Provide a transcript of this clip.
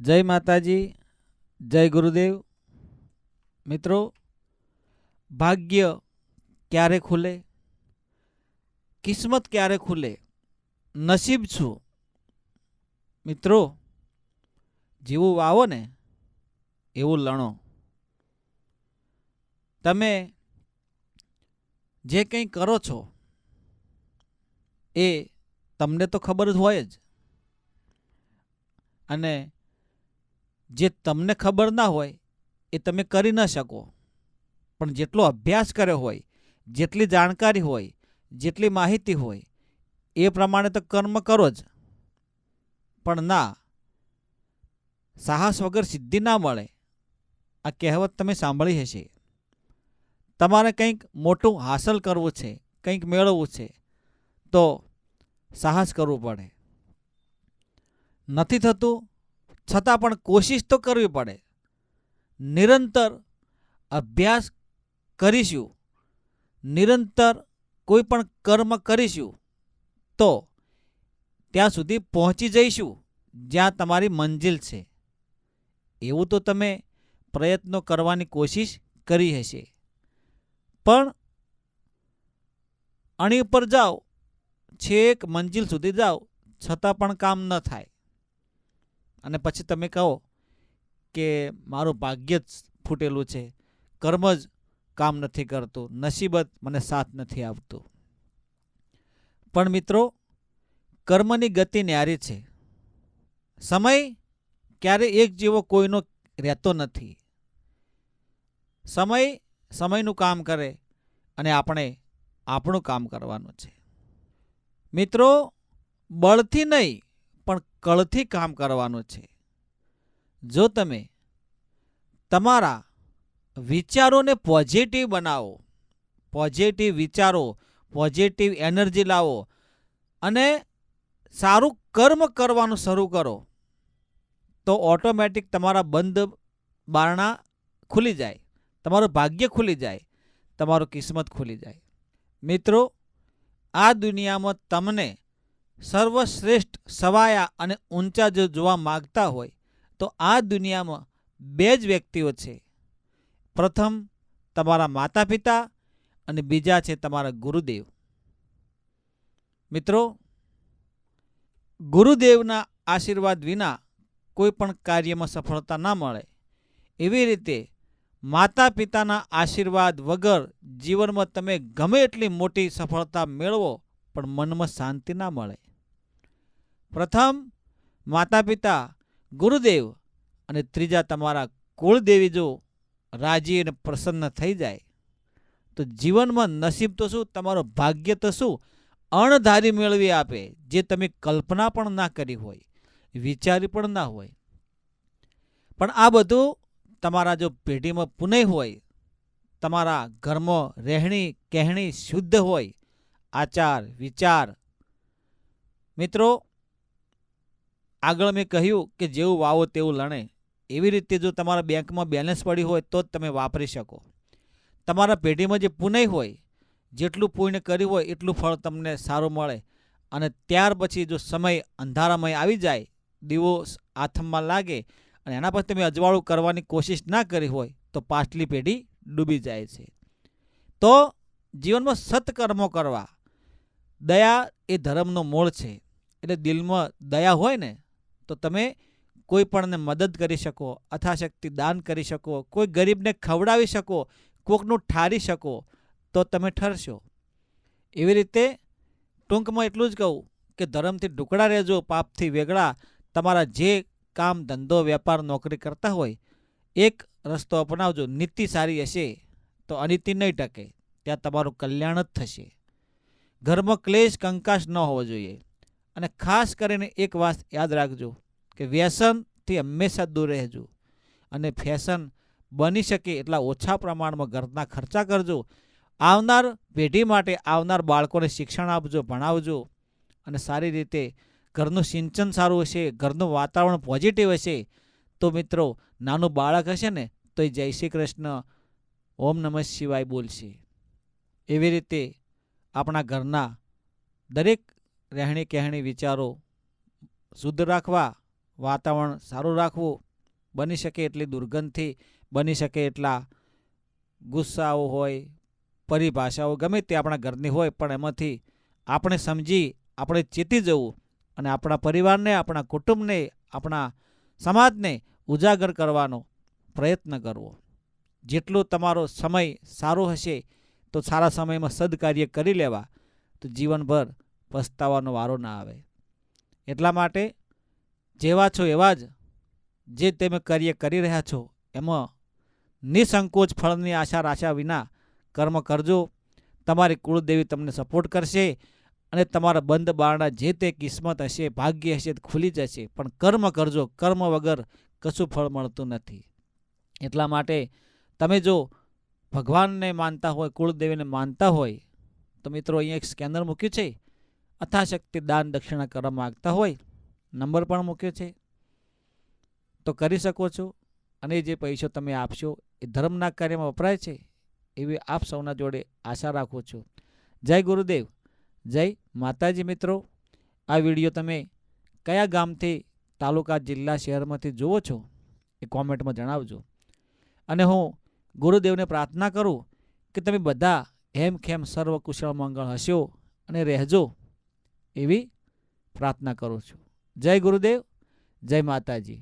જય માતાજી, જય ગુરુદેવ. મિત્રો, ભાગ્ય ક્યારે ખુલે? કિસ્મત ક્યારે ખુલે? નસીબ છું મિત્રો, જેવું વાવો ને, એવું લણો. તમે જે કંઈ કરો છો, એ તમને તો ખબર જ હોય જ. અને જે તમને ખબર ના હોય, એ તમે કરી ન શકો. પણ જેટલો અભ્યાસ કર્યો હોય, જેટલી જાણકારી હોય, જેટલી માહિતી હોય, એ પ્રમાણે તો કર્મ કરો જ. પણ ના, સાહસ વગર સિદ્ધિ ના મળે. આ કહેવત તમે સાંભળી હશે. તમારે કંઈક મોટું હાંસલ કરવું છે, કંઈક મેળવવું છે, તો સાહસ કરવું પડે. નથી થતું છતાં પણ કોશિશ તો કરવી પડે. નિરંતર અભ્યાસ કરીશું. નિરંતર કોઈ પણ કર્મ કરીશું તો ત્યાં સુધી પહોંચી જઈશું, જ્યાં તમારી મંજિલ છે. એવું તો તમે પ્રયત્નો કરવાની કોશિશ કરી હશે. પણ અણી ઉપર જાઓ, છેક મંજિલ સુધી જાઓ, છતાં પણ કામ ન થાય. અને પછી તમે કહો કે મારું ભાગ્ય જ ફૂટેલું છે. કર્મ જ કામ નથી કરતું, નસીબત મને સાથ નથી આપતું. પણ મિત્રો, કર્મની ગતિ ન્યારી છે. સમય ક્યારે એક જેવો કોઈનો રહેતો નથી. સમય સમયનું કામ કરે અને આપણે આપણું કામ કરવાનું છે. મિત્રો, બળથી નહીં કળથી કામ કરવાનું છે. જો તમે તમારા વિચારોને પોઝિટિવ બનાવો પોઝિટિવ વિચારો પોઝિટિવ એનર્જી લાવો અને સારું કર્મ કરવાનું શરૂ કરો, તો ઓટોમેટિક તમારા બંધ બારણા ખુલી જાય, તમારું ભાગ્ય ખુલી જાય, તમારું કિસ્મત ખુલી જાય. મિત્રો, આ દુનિયામાં તમને સર્વશ્રેષ્ઠ સવાયા અને ઊંચા જો જોવા માગતા હોય, તો આ દુનિયામાં બે જ વ્યક્તિઓ છે. પ્રથમ તમારા માતા પિતા અને બીજા છે તમારા ગુરુદેવ. મિત્રો, ગુરુદેવના આશીર્વાદ વિના કોઈ પણ કાર્યમાં સફળતા ના મળે. એવી રીતે માતા પિતાના આશીર્વાદ વગર જીવનમાં તમે ગમે એટલી મોટી સફળતા મેળવો, પણ મનમાં શાંતિ ના મળે. પ્રથમ માતા પિતા ગુરુદેવ અને ત્રીજા તમારા કુળદેવી જો રાજી અને પ્રસન્ન થઈ જાય, તો જીવનમાં નસીબ તો શું? તમારું ભાગ્ય તો શું? અણધારી મેળવી આપે, જે તમે કલ્પના પણ ના કરી હોય, વિચારી પણ ના હોય. પણ આ બધું તમારા જો પેઢીમાં પુનઃ હોય, તમારા ઘરમાં રહેણી કહેણી શુદ્ધ હોય, આચાર વિચાર મિત્રો આગળ મેં કહ્યું કે જેવું વાવો તેવું લણે. એવી રીતે જો તમારા બેંકમાં બેલેન્સ પડ્યું હોય તો જ તમે વાપરી શકો. તમારા પેઢીમાં જે પુનઃ હોય, જેટલું પુણ્ય કર્યું હોય એટલું ફળ તમને સારું મળે. અને ત્યાર પછી જો સમય અંધારામય આવી જાય દીવો આથમમાં લાગે અને એના પછી તમે અજવાળું કરવાની કોશિશ ના કરી હોય, તો પાછલી પેઢી ડૂબી જાય છે. તો જીવનમાં સત્કર્મો કરવા. દયા એ ધર્મનો મૂળ છે. એટલે દિલમાં દયા હોય ને તો તમે કોઈ પણને મદદ કરી શકો, અથાશક્તિ દાન કરી શકો, કોઈ ગરીબને ખવડાવી શકો, કોકનું ઠારી શકો, તો તમે ઠરશો. એવી રીતે ટૂંકમાં એટલું જ કહું કે ધર્મથી ઢુકડા રહેજો, પાપથી વેગળા. તમારા જે કામ, ધંધો, વેપાર, નોકરી કરતા હોય, એક રસ્તો અપનાવજો. નીતિ સારી હશે તો અનિતિ નહીં ટકે. ત્યાં તમારું કલ્યાણ જ થશે. ઘરમાં ક્લેશ કંકાશ ન હોવો જોઈએ. અને ખાસ કરીને એક વાત યાદ રાખજો કે વ્યસનથી હંમેશા દૂર રહેજો. અને ફેશન બની શકે એટલા ઓછા પ્રમાણમાં ઘરના ખર્ચા કરજો. આવનાર પેઢી માટે આવનાર બાળકોને શિક્ષણ આપજો, ભણાવજો. અને સારી રીતે ઘરનું સિંચન સારું હશે, ઘરનું વાતાવરણ પોઝિટિવ હશે. તો મિત્રો, નાનું બાળક હશે ને, તો એ જય શ્રી કૃષ્ણ, ઓમ નમઃ શિવાય બોલશે. એવી રીતે આપણા ઘરના દરેક રહેણી કહેણી વિચારો શુદ્ધ રાખવા, વાતાવરણ સારું રાખવું, બની શકે એટલી દુર્ગંધથી, બની શકે એટલા ગુસ્સાઓ હોય, પરિભાષાઓ ગમે તે આપણા ઘરની હોય, પણ એમાંથી આપણે સમજી, આપણે ચેતી જવું અને આપણા પરિવારને, આપણા કુટુંબને, આપણા સમાજને ઉજાગર કરવાનો પ્રયત્ન કરવો. જેટલો તમારો સમય સારો હશે, તો સારા સમયમાં સદકાર્ય કરી લેવા. તો જીવનભર પસ્તાવાનો વારો ના આવે. એટલા માટે જેવા છો એવા જ જે તમે કાર્ય કરી રહ્યા છો, એમાં નિસંકોચ ફળની આશા રાશા વિના કર્મ કરજો. તમારી કુળદેવી તમને સપોર્ટ કરશે અને તમારા બંધ બારણા જે તે કિસ્મત હશે, ભાગ્ય હશે ખુલી જશે. પણ કર્મ કરજો. કર્મ વગર કશું ફળ મળતું નથી. એટલા માટે તમે જો ભગવાનને માનતા હોય, કુળદેવીને માનતા હોય, તો મિત્રો અહીંયા એક સ્કેનર મૂક્યું છે. અથાશક્તિ દાન દક્ષિણા કરવા માગતા હોય, નંબર પણ મૂક્યો છે. તો કરી શકો છો. અને જે પૈસો તમે આપશો, એ ધર્મના કાર્યમાં વપરાય છે, એવી આપ સૌના જોડે આશા રાખું છું. જય ગુરુદેવ. જય માતાજી મિત્રો. આ વીડિયો તમે કયા ગામથી, તાલુકા, જિલ્લા, શહેરમાંથી જુઓ છો, એ કોમેન્ટમાં જણાવજો. અને હું ગુરુદેવને પ્રાર્થના કરું કે તમે બધા હેમ ખેમ સર્વ મંગળ હશો અને રહેજો. એવી પ્રાર્થના કરું છું. જય ગુરુદેવ જય માતાજી.